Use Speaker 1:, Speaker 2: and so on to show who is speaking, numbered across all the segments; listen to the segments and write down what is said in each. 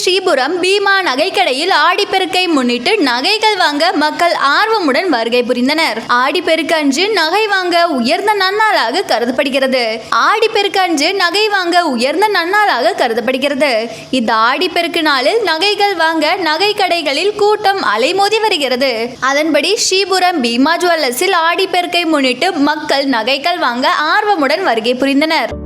Speaker 1: ஸ்ரீபுரம் பீமா நகைக்கடையில் ஆடிப்பெருக்கை முன்னிட்டு நகைகள் வாங்க மக்கள் ஆர்வமுடன் வருகை புரிந்தனர். ஆடிப்பெருக்கு அன்று நகை வாங்க உயர்ந்த நன்னாளாக கருதப்படுகிறது. ஆடிப்பெருக்கு அன்று நகை வாங்க உயர்ந்த நன்னாளாக கருதப்படுகிறது. இந்த ஆடிப்பெருக்கு நாளில் நகைகள் வாங்க நகை கடைகளில் கூட்டம் அலைமோதி வருகிறது. அதன்படி ஸ்ரீபுரம் பீமா ஜுவல்லர்ஸில் ஆடிப்பெருக்கை முன்னிட்டு மக்கள் நகைகள் வாங்க ஆர்வமுடன் வருகை புரிந்தனர்.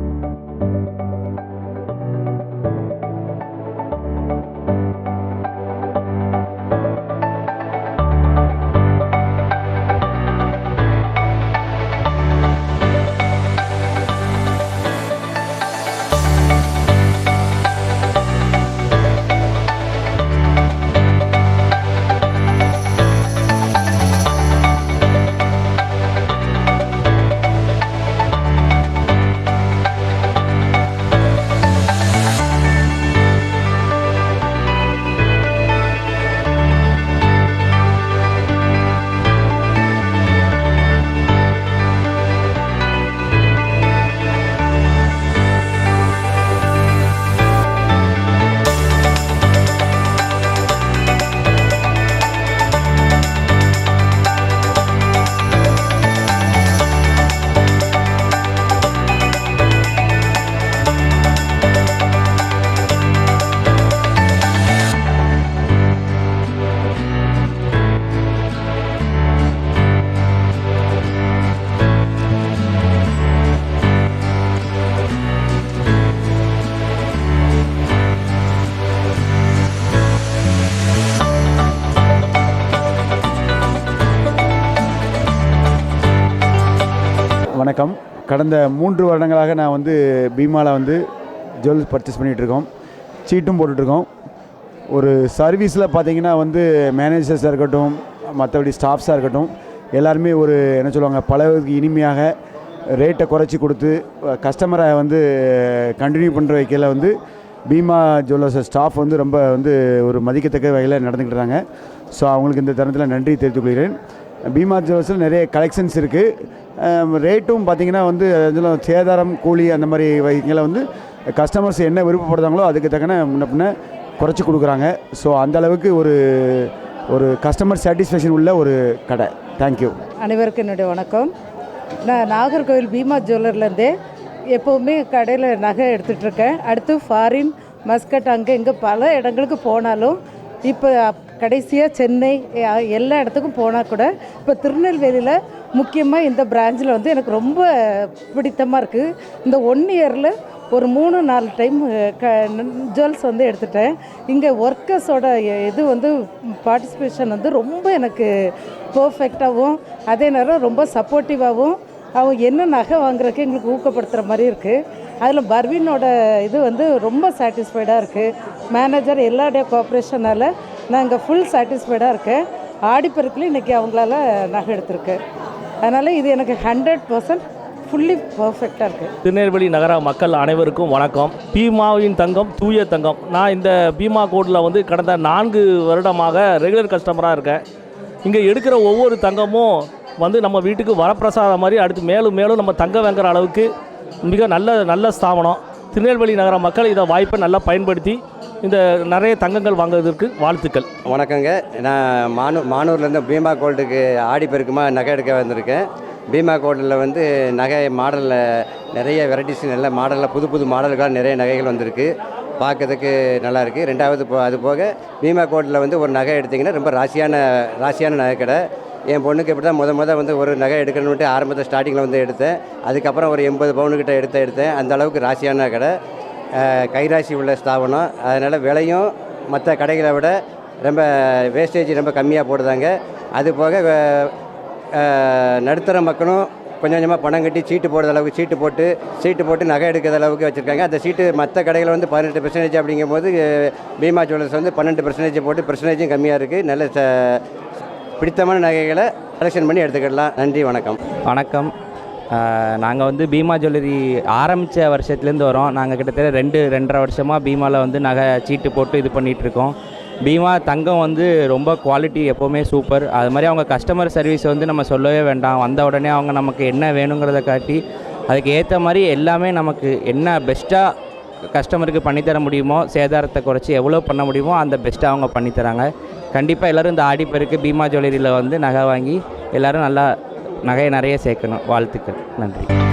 Speaker 2: வணக்கம். கடந்த மூன்று வருடங்களாக நான் வந்து பீமாவில் வந்து ஜுவல்ஸ் பர்ச்சேஸ் பண்ணிகிட்ருக்கோம். சீட்டும் போட்டுட்ருக்கோம் ஒரு சர்வீஸில் பார்த்தீங்கன்னா வந்து மேனேஜர்ஸாக இருக்கட்டும் மற்றபடி ஸ்டாஃப்ஸாக இருக்கட்டும் எல்லாருமே ஒரு என்ன சொல்லுவாங்க பழகுறதுக்கு இனிமையாக ரேட்டை குறைச்சி கொடுத்து கஸ்டமரை வந்து கண்டினியூ பண்ணுற வைக்கையில் வந்து பீமா ஜுவல்லர்ஸ் ஸ்டாஃப் வந்து ரொம்ப வந்து ஒரு மதிக்கத்தக்க வகையில் நடந்துக்கிட்டுறாங்க ஸோ அவங்களுக்கு இந்த தருணத்தில் நன்றி தெரிவித்துக் பீமா ஜுவல்ஸில் நிறைய கலெக்ஷன்ஸ் இருக்குது ரேட்டும் பார்த்தீங்கன்னா வந்து அதில் சேதாரம் கூலி அந்த மாதிரி வகைகளை வந்து கஸ்டமர்ஸ் என்ன விருப்பப்படுறாங்களோ அதுக்கு தக்கன முன்ன பின்ன குறைச்சி கொடுக்குறாங்க. ஸோ அந்த அளவுக்கு ஒரு ஒரு கஸ்டமர் சாட்டிஸ்ஃபேக்ஷன் உள்ள ஒரு கடை. தேங்க்யூ
Speaker 3: அனைவருக்கும் என்னுடைய வணக்கம். நான் நாகர்கோவில் பீமா ஜுவல்லர்லேருந்தே எப்போவுமே கடையில் நகை எடுத்துகிட்ருக்கேன் அடுத்து ஃபாரின் மஸ்கட் அங்கே இங்கே பல இடங்களுக்கு போனாலும் இப்போ கடைசியாக சென்னை எல்லா இடத்துக்கும் போனால் கூட இப்போ திருநெல்வேலியில் முக்கியமாக இந்த பிரான்ச்சில் வந்து எனக்கு ரொம்ப பிடித்தமாக இருக்குது இந்த ஒன் இயரில் ஒரு மூணு நாலு டைம் க ஜுவல்ஸ் வந்து எடுத்துட்டேன். இங்கே ஒர்க்கர்ஸோட இது வந்து பார்ட்டிசிபேஷன் வந்து ரொம்ப எனக்கு பர்ஃபெக்டாகவும் அதே நேரம் ரொம்ப சப்போர்ட்டிவாகவும் அவங்க என்ன நகை வாங்குறதுக்கு எங்களுக்கு ஊக்கப்படுத்துகிற மாதிரி இருக்குது அதில் பர்வினோட இது வந்து ரொம்ப சாட்டிஸ்ஃபைடாக இருக்குது மேனேஜர் எல்லாருடைய கோஆப்ரேஷனால் நான் இங்கே ஃபுல் சாட்டிஸ்ஃபைடாக இருக்கேன். ஆடிப்பெருக்கில் இன்றைக்கி அவங்களால நகை எடுத்திருக்கேன் அதனால் இது எனக்கு ஹண்ட்ரட் பர்சன்ட் ஃபுல்லி பர்ஃபெக்டாக இருக்குது
Speaker 4: திருநெல்வேலி நகர மக்கள் அனைவருக்கும் வணக்கம். பீமாவின் தங்கம் தூய தங்கம். நான் இந்த பீமா கோடில் வந்து கடந்த நான்கு வருடமாக ரெகுலர் கஸ்டமராக இருக்கேன். இங்கே எடுக்கிற ஒவ்வொரு தங்கமும் வந்து நம்ம வீட்டுக்கு வரப்பிரசாதம் மாதிரி அடுத்து மேலும் மேலும் நம்ம தங்கம் வாங்குற அளவுக்கு மிக நல்ல நல்ல ஸ்தாபனம். திருநெல்வேலி நகர மக்கள் இதை வாய்ப்பை நல்லா பயன்படுத்தி இந்த நிறைய தங்கங்கள் வாங்குவதற்கு வாழ்த்துக்கள்.
Speaker 5: வணக்கங்க. நான் மானூர் மானூர்லேருந்து பீமா கோல்டுக்கு ஆடி பெருக்குமா நகை எடுக்க வந்திருக்கேன். பீமா கோல்டில் வந்து நகை மாடலில் நிறைய வெரைட்டிஸ் நல்ல மாடலில் புது புது மாடல்களாக நிறைய நகைகள் வந்திருக்கு. பார்க்கறதுக்கு நல்லா இருக்குது ரெண்டாவது போ அது போக பீமா கோட்டில் வந்து ஒரு நகை எடுத்திங்கன்னா ரொம்ப ராசியான ராசியான நகை கடை. என் பொண்ணுக்கு இப்படி தான் முத முத வந்து ஒரு நகை எடுக்கணுன்ட்டு ஆரம்பத்தில் ஸ்டார்டிங்கில் வந்து எடுத்தேன். அதுக்கப்புறம் ஒரு எண்பது பவுனுக்கிட்ட எடுத்து எடுத்தேன். அந்த அளவுக்கு ராசியான கடை. கைராசி உள்ள ஸ்தாபனம். அதனால் விலையும் மற்ற கடைகளை விட ரொம்ப வேஸ்டேஜ் ரொம்ப கம்மியாக போடுதாங்க அது போக நடுத்தர மக்களும் கொஞ்சம் கொஞ்சமாக பணம் கட்டி சீட்டு போடுற அளவுக்கு சீட்டு போட்டு சீட்டு போட்டு நகை எடுக்கிற அளவுக்கு வச்சுருக்காங்க. அந்த சீட்டு மற்ற கடைகள் வந்து பதினெட்டு பர்சன்டேஜ் அப்படிங்கும்போது போது பீமா ஜுவல்லர்ஸ் வந்து பன்னெண்டு பர்சன்டேஜ் போட்டு பர்சன்டேஜும் கம்மியாக இருக்குது நல்ல ச- பிடித்தமான நகைகளை கலெக்ஷன் பண்ணி எடுத்துக்கிடலாம். நன்றி வணக்கம்.
Speaker 6: வணக்கம். நாங்கள் வந்து பீமா ஜுவல்லரி ஆரம்பித்த வருஷத்துலேருந்து வரோம். நாங்கள் கிட்டத்தட்ட ரெண்டு ரெண்டரை வருஷமாக பீமாவில் வந்து நகை சீட்டு போட்டு இது பண்ணிகிட்டு இருக்கோம் பீமா தங்கம் வந்து ரொம்ப குவாலிட்டி எப்போவுமே சூப்பர். அது மாதிரி அவங்க கஸ்டமர் சர்வீஸ் வந்து நம்ம சொல்லவே வேண்டாம். வந்த உடனே அவங்க நமக்கு என்ன வேணுங்கிறத காட்டி அதுக்கு ஏற்ற மாதிரி எல்லாமே நமக்கு என்ன பெஸ்ட்டாக கஸ்டமருக்கு பண்ணித்தர முடியுமோ சேதாரத்தை குறைச்சி எவ்வளோ பண்ண முடியுமோ அந்த பெஸ்ட்டாக அவங்க பண்ணித்தராங்க கண்டிப்பாக எல்லோரும் இந்த ஆடிப்பெருக்கு பீமா ஜுவல்லரியில் வந்து நகை வாங்கி எல்லோரும் நல்லா நகையை நிறைய சேர்க்கணும். வாழ்த்துக்கள். நன்றி.